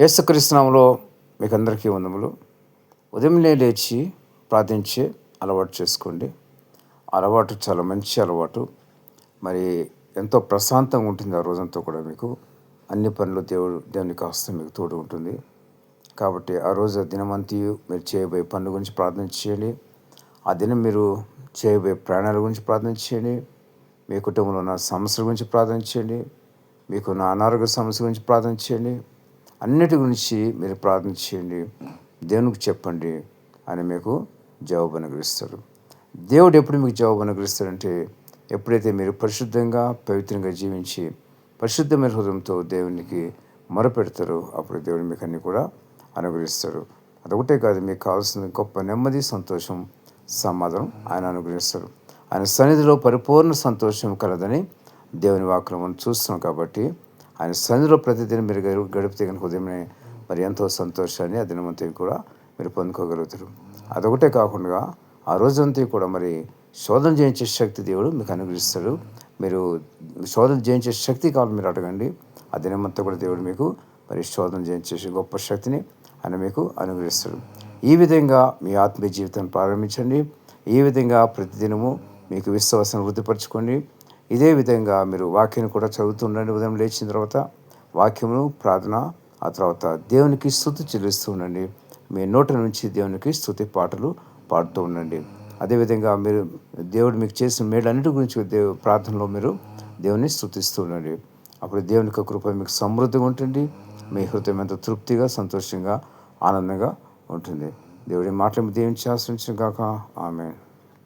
యేసుక్రీస్తునామలో మీకు అందరికీ వందములు ఉదయంలే లేచి ప్రార్థించే అలవాటు చేసుకోండి. అలవాటు చాలా మంచి అలవాటు. మరి ఎంతో ప్రశాంతంగా ఉంటుంది ఆ రోజంతా కూడా మీకు. అన్ని పనులు దేవుడు దేవునికి హస్తం మీకు తోడు ఉంటుంది. కాబట్టి ఆ రోజు దినమంతి మీరు చేయబోయే పనుల గురించి ప్రార్థన చేయండి. ఆ దినం మీరు చేయబోయే ప్రాణాల గురించి ప్రార్థన చేయండి. మీ కుటుంబంలో ఉన్న సమస్యల గురించి ప్రార్థన చేయండి. మీకున్న అనారోగ్య సమస్య గురించి ప్రార్థన చేయండి. అన్నిటి గురించి మీరు ప్రార్థన చేయండి. దేవునికి చెప్పండి అని మీకు జవాబు అనుగ్రహిస్తాడు. దేవుడు ఎప్పుడు మీకు జవాబు అనుగ్రహిస్తాడంటే ఎప్పుడైతే మీరు పరిశుద్ధంగా పవిత్రంగా జీవించి పరిశుద్ధమైన హృదయంతో దేవునికి మొరపెడతారో అప్పుడు దేవుడు మీకు అన్ని కూడా అనుగ్రహిస్తాడు. అదొకటే కాదు మీకు కావాల్సిన గొప్ప నెమ్మది సంతోషం సమాధానం ఆయన అనుగ్రహిస్తారు ఆయన సన్నిధిలో పరిపూర్ణ సంతోషం కలదని దేవుని వాక్యం మనం చూస్తున్నాం కాబట్టి ఆయన సన్నిధిలో ప్రతిదినం మీరు గడిపితే కనుక ఉదయమే మరి ఎంతో సంతోషాన్ని ఆ దినమంతా కూడా మీరు పొందుకోగలుగుతారు. అదొకటే కాకుండా ఆ రోజంతా కూడా మరి శోధన చేయించే శక్తి దేవుడు మీకు అనుగ్రహిస్తాడు. మీరు శోధన చేయించే శక్తి కావాలి మీరు అడగండి. ఆ దినమంతా కూడా దేవుడు మీకు మరి శోధన చేయించే గొప్ప శక్తిని ఆయన మీకు అనుగ్రహిస్తాడు. ఈ విధంగా మీ ఆత్మీయ జీవితాన్ని ప్రారంభించండి. ఈ విధంగా ప్రతిదినము మీకు విశ్వాసం వృద్ధిపరచుకోండి. ఇదే విధంగా మీరు వాక్యాన్ని కూడా చదువుతుండండి. ఉదయం లేచిన తర్వాత వాక్యమును ప్రార్థన ఆ తర్వాత దేవునికి స్థుతి చెల్లిస్తూ ఉండండి. మీ నోట నుంచి దేవునికి స్థుతి పాటలు పాడుతూ ఉండండి. అదేవిధంగా మీరు దేవుడు మీకు చేసిన మేలన్నిటి గురించి దేవు ప్రార్థనలో మీరు దేవుని స్థుతిస్తూ ఉండండి. అప్పుడు దేవుని యొక్క కృప మీకు సమృద్ధిగా ఉంటుంది మీ హృదయం ఎంతో తృప్తిగా సంతోషంగా ఆనందంగా ఉంటుంది. దేవుడి మాటలు దేవించి చేసిన కాక ఆమె